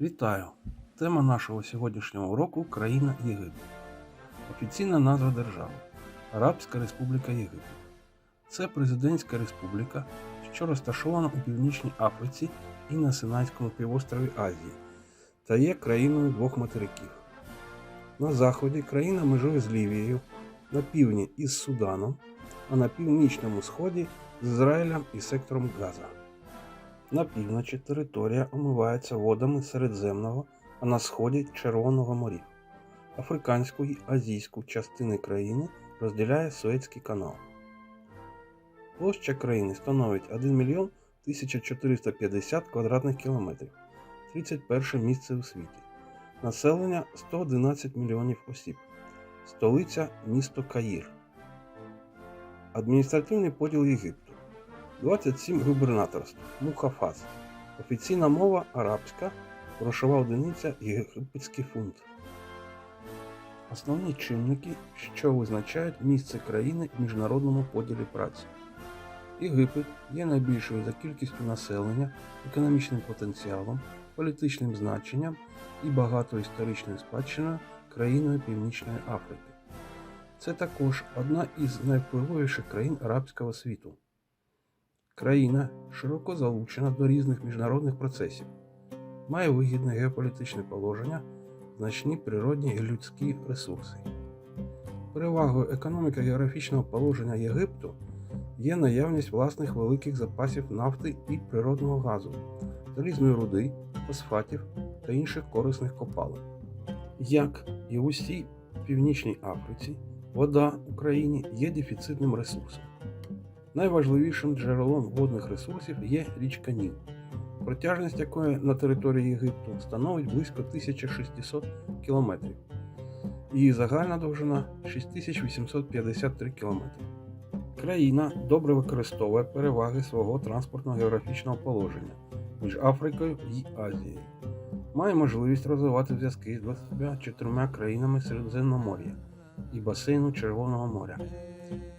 Вітаю! Тема нашого сьогоднішнього уроку країна Єгипет. Офіційна назва держави Арабська Республіка Єгипет. Це президентська республіка, що розташована у Північній Африці і на Синайському півострові Азії та є країною двох материків. На заході країна межує з Лівією, на півдні із Суданом, а на північному сході з Ізраїлем і сектором Газа. На півночі територія омивається водами Середземного, а на сході Червоного морів. Африканську і азійську частини країни розділяє Суецький канал. Площа країни становить 1 мільйон 1450 квадратних кілометрів, 31 місце у світі. Населення 111 мільйонів осіб. Столиця місто Каїр. Адміністративний поділ Єгипту. 27 губернаторств, Мухафаз. Офіційна мова арабська, грошова одиниця єгипетський фунт. Основні чинники, що визначають місце країни в міжнародному поділі праці. Єгипет є найбільшою за кількістю населення, економічним потенціалом, політичним значенням і багатою історичною спадщиною країною Північної Африки. Це також одна із найвпливовіших країн арабського світу. Країна широко залучена до різних міжнародних процесів, має вигідне геополітичне положення, значні природні і людські ресурси. Перевагою економіко-географічного положення Єгипту є наявність власних великих запасів нафти і природного газу, залізної руди, фосфатів та інших корисних копалин. Як і в усій Північній Африці, вода в Україні є дефіцитним ресурсом. Найважливішим джерелом водних ресурсів є річка Ніл, протяжність якої на території Єгипту становить близько 1600 км. Її загальна довжина 6853 км. Країна добре використовує переваги свого транспортно-географічного положення між Африкою і Азією. Має можливість розвивати зв'язки з 24 країнами Середземномор'я і басейну Червоного моря.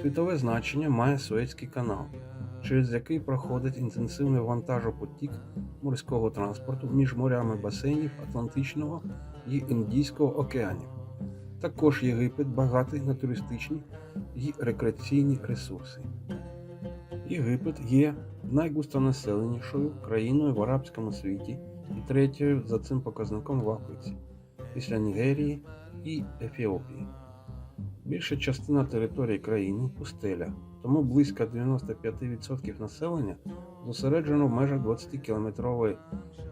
Світове значення має Суецький канал, через який проходить інтенсивний вантажопотік морського транспорту між морями басейнів Атлантичного і Індійського океанів. Також Єгипет багатий на туристичні і рекреаційні ресурси. Єгипет є найгустонаселенішою країною в арабському світі і третьою за цим показником в Африці після Нігерії і Ефіопії. Більша частина території країни пустеля, тому близько 95% населення зосереджено в межах 20-кілометрової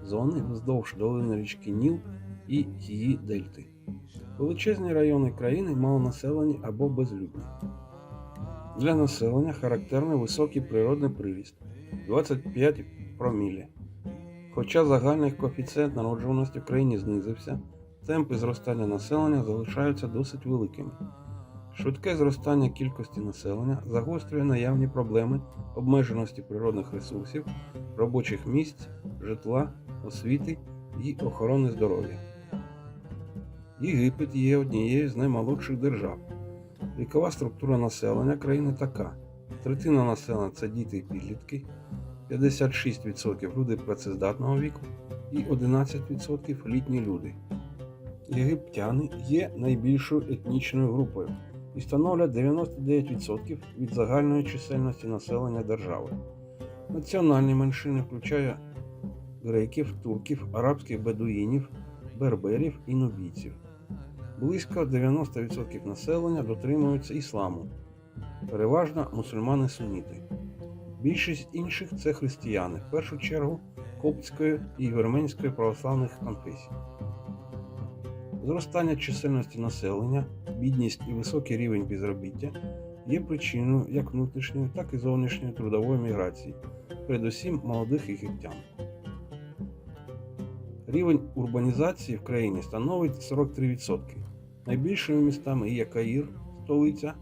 зони вздовж долини річки Ніл і її дельти. Величезні райони країни малонаселені або безлюдні. Для населення характерний високий природний приріст 25 промілі. Хоча загальний коефіцієнт народжуваності в країні знизився, темпи зростання населення залишаються досить великими. Швидке зростання кількості населення загострює наявні проблеми обмеженості природних ресурсів, робочих місць, житла, освіти і охорони здоров'я. Єгипет є однією з наймолодших держав. Вікова структура населення країни така: третина населення це діти і підлітки, 56% люди працездатного віку і 11% літні люди. Єгиптяни є найбільшою етнічною групою і становлять 99% від загальної чисельності населення держави. Національні меншини включають греків, турків, арабських бедуїнів, берберів і нубійців. Близько 90% населення дотримуються ісламу, переважно мусульмани-суніти. Більшість інших це християни, в першу чергу коптської і вірменської православних конфесій. Зростання чисельності населення, бідність і високий рівень безробіття є причиною як внутрішньої, так і зовнішньої трудової міграції, передусім молодих єгиптян. Рівень урбанізації в країні становить 43%. Найбільшими містами є Каїр, столиця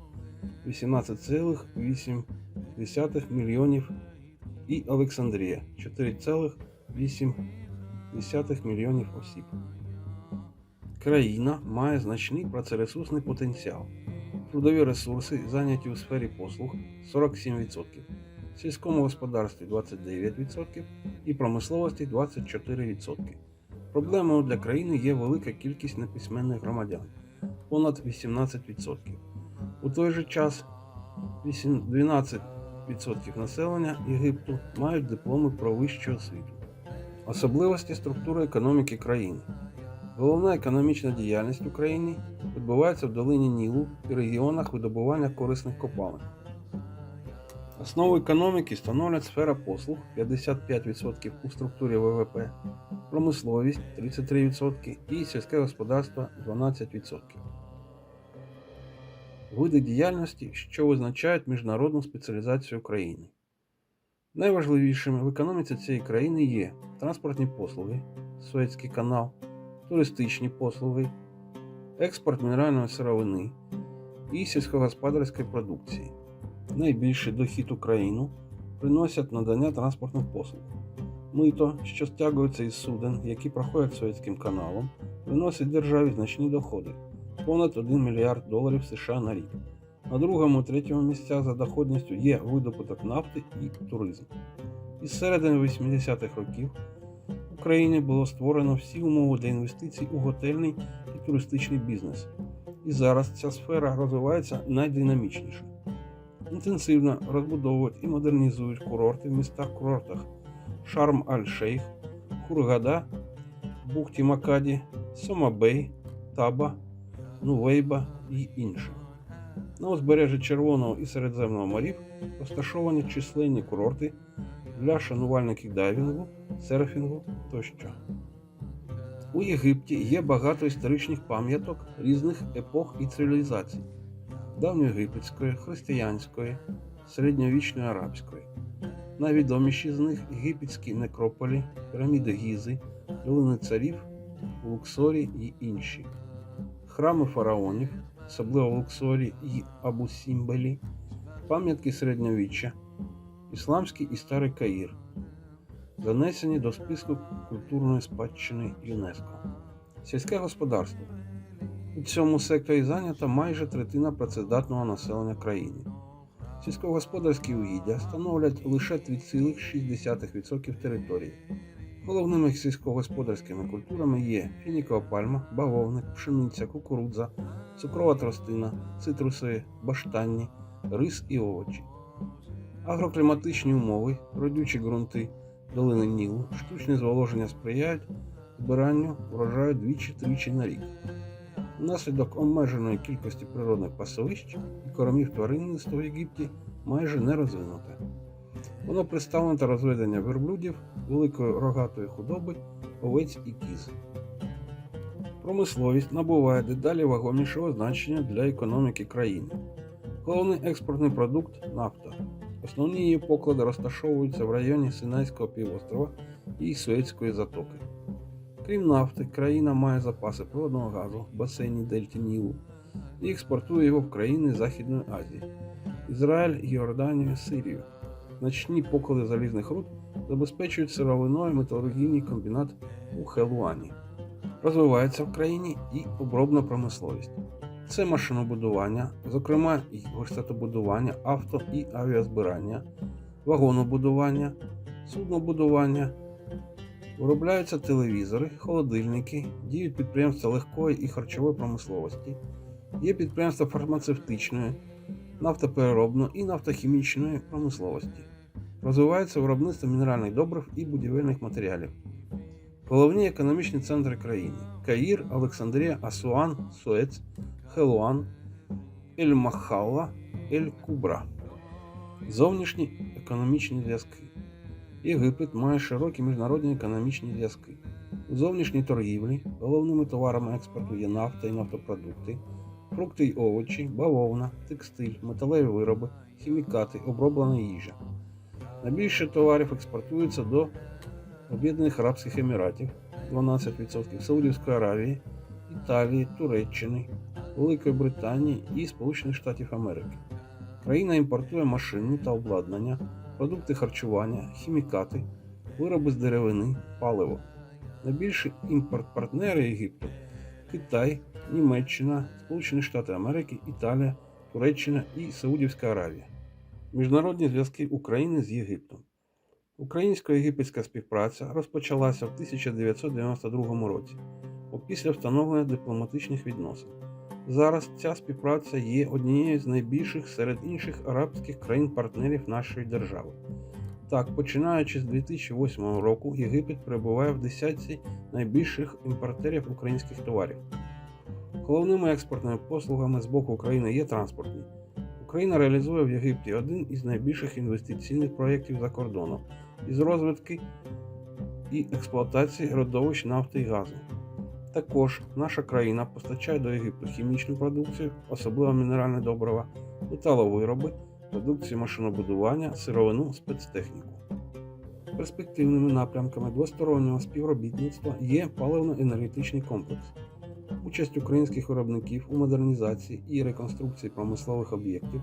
18,8 мільйонів і Олександрія 4,8 мільйонів осіб. Країна має значний працересурсний потенціал. Трудові ресурси зайняті у сфері послуг 47%, в сільському господарстві 29% і промисловості 24%. Проблемою для країни є велика кількість неписьменних громадян понад 18%. У той же час 12% населення Єгипту мають дипломи про вищу освіту. Особливості структури економіки країни. Головна економічна діяльність України відбувається в долині Нілу і регіонах видобування корисних копалин. Основу економіки становлять сфера послуг 55% у структурі ВВП, промисловість 33% і сільське господарство 12%. Види діяльності, що визначають міжнародну спеціалізацію країни. Найважливішими в економіці цієї країни є транспортні послуги, Суецький канал, туристичні послуги, експорт мінеральної сировини і сільськогосподарської продукції. Найбільший дохід у країну приносять надання транспортних послуг. Мито, що стягується із суден, які проходять Суецьким каналом, приносить державі значні доходи понад 1 мільярд доларів США на рік. На другому третьому місцях за доходністю є видобуток нафти і туризм. Із середини 80-х років Україні було створено всі умови для інвестицій у готельний і туристичний бізнес. І зараз ця сфера розвивається найдинамічніше. Інтенсивно розбудовують і модернізують курорти в містах-курортах Шарм-Аль-Шейх, Хургада, Бухті Макаді, Сомабей, Таба, Нувейба і інших. На узбережжі Червоного і Середземного морів розташовані численні курорти для шанувальників дайвінгу, серфінгу тощо. У Єгипті є багато історичних пам'яток різних епох і цивілізацій давньоєгипетської, християнської, середньовічної арабської. Найвідоміші з них єгипетські некрополі, піраміди Гізи, долини царів, Луксорі і інші, храми фараонів, особливо в Луксорі і Абу-Сімбелі, пам'ятки середньовіччя, ісламський і старий Каїр, занесені до списку культурної спадщини ЮНЕСКО. Сільське господарство. У цьому секторі зайнята майже третина працездатного населення країни. Сільськогосподарські угіддя становлять лише 3,6% території. Головними сільськогосподарськими культурами є фінікова пальма, бавовник, пшениця, кукурудза, цукрова тростина, цитрусові, баштанні, рис і овочі. Агрокліматичні умови, родючі ґрунти, долини Нілу, штучне зволоження сприяють збиранню врожаю двічі-тричі на рік. Внаслідок обмеженої кількості природних пасовищ і кормів тваринництва в Єгипті майже не розвинуте. Воно представлено та розведення верблюдів, великої рогатої худоби, овець і кіз. Промисловість набуває дедалі вагомішого значення для економіки країни. Головний експортний продукт нафта. Основні її поклади розташовуються в районі Синайського півострова і Суецької затоки. Крім нафти, країна має запаси природного газу в басейні Дельті Нілу і експортує його в країни Західної Азії, Ізраїль, Йорданію, Сирію. Значні поклади залізних руд забезпечують сировиною металургійний комбінат у Хелуані. Розвивається в країні і обробна промисловість. Це машинобудування, зокрема і верстатобудування, авто і авіазбирання, вагонобудування, суднобудування. Виробляються телевізори, холодильники, діють підприємства легкої і харчової промисловості, є підприємства фармацевтичної, нафтопереробної і нафтохімічної промисловості. Розвивається виробництво мінеральних добрив і будівельних матеріалів. Головні економічні центри країни: Каїр, Олександрія, Асуан, Суец, Хелуан, Ель-Махалла, Ель-Кубра. Зовнішні економічні зв'язки. Єгипет має широкі міжнародні економічні зв'язки. У зовнішній торгівлі головними товарами експорту є нафта і нафтопродукти, фрукти й овочі, бавовна, текстиль, металеві вироби, хімікати, оброблена їжа. Найбільше товарів експортується до Об'єднаних Арабських Еміратів 12%, Саудівської Аравії, Італії, Туреччини, Великої Британії і Сполучених Штатів Америки. Країна імпортує машини та обладнання, продукти харчування, хімікати, вироби з деревини, паливо. Найбільші імпорт-партнери Єгипту Китай, Німеччина, Сполучені Штати Америки, Італія, Туреччина і Саудівська Аравія. Міжнародні зв'язки України з Єгиптом. Українсько-єгипетська співпраця розпочалася в 1992 році, опісля встановлення дипломатичних відносин. Зараз ця співпраця є однією з найбільших серед інших арабських країн-партнерів нашої держави. Так, починаючи з 2008 року, Єгипет перебуває в десятці найбільших імпортерів українських товарів. Головними експортними послугами з боку України є транспортні. Україна реалізує в Єгипті один із найбільших інвестиційних проєктів за кордоном із розвитки і експлуатації родовищ нафти і газу. Також наша країна постачає до Єгипту хімічну продукцію, особливо мінеральне добрива, металовироби, продукцію машинобудування, сировину, спецтехніку. Перспективними напрямками двостороннього співробітництва є паливно-енергетичний комплекс, участь українських виробників у модернізації і реконструкції промислових об'єктів,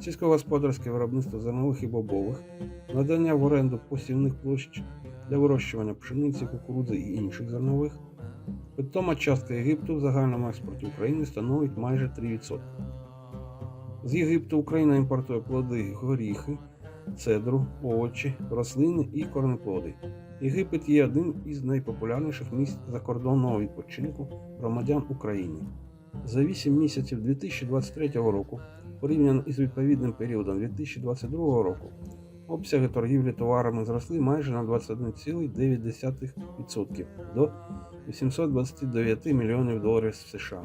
сільськогосподарське виробництво зернових і бобових, надання в оренду посівних площ для вирощування пшениці, кукурудзи і інших зернових. Питома частка Єгипту в загальному експорті України становить майже 3%. З Єгипту Україна імпортує плоди, горіхи, цедру, овочі, рослини і корнеплоди. Єгипет є одним із найпопулярніших місць закордонного відпочинку громадян України. За 8 місяців 2023 року, порівняно із відповідним періодом 2022 року, обсяги торгівлі товарами зросли майже на 21,9% до 829 мільйонів доларів США.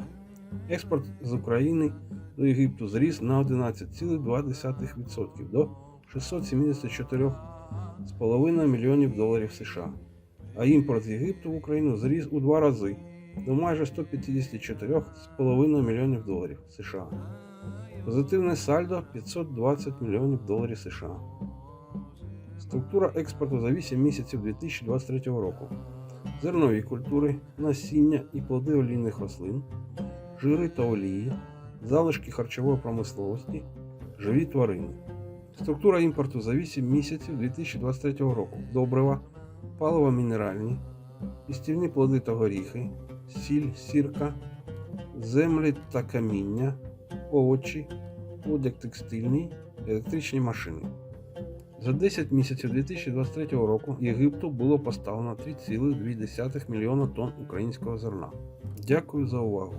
Експорт з України до Єгипту зріс на 11,2% до 674,5 мільйонів доларів США, а імпорт з Єгипту в Україну зріс у два рази до майже 154,5 мільйонів доларів США. Позитивне сальдо 520 мільйонів доларів США. Структура експорту за 8 місяців 2023 року. Зернові культури, насіння і плоди олійних рослин, жири та олії, залишки харчової промисловості, живі тварини. Структура імпорту за 8 місяців 2023 року. Добрива, паливо мінеральні, пістівні плоди та горіхи, сіль, сірка, землі та каміння, овочі, одяг текстильний, електричні машини. За 10 місяців 2023 року Єгипту було поставлено 3,2 мільйона тонн українського зерна. Дякую за увагу!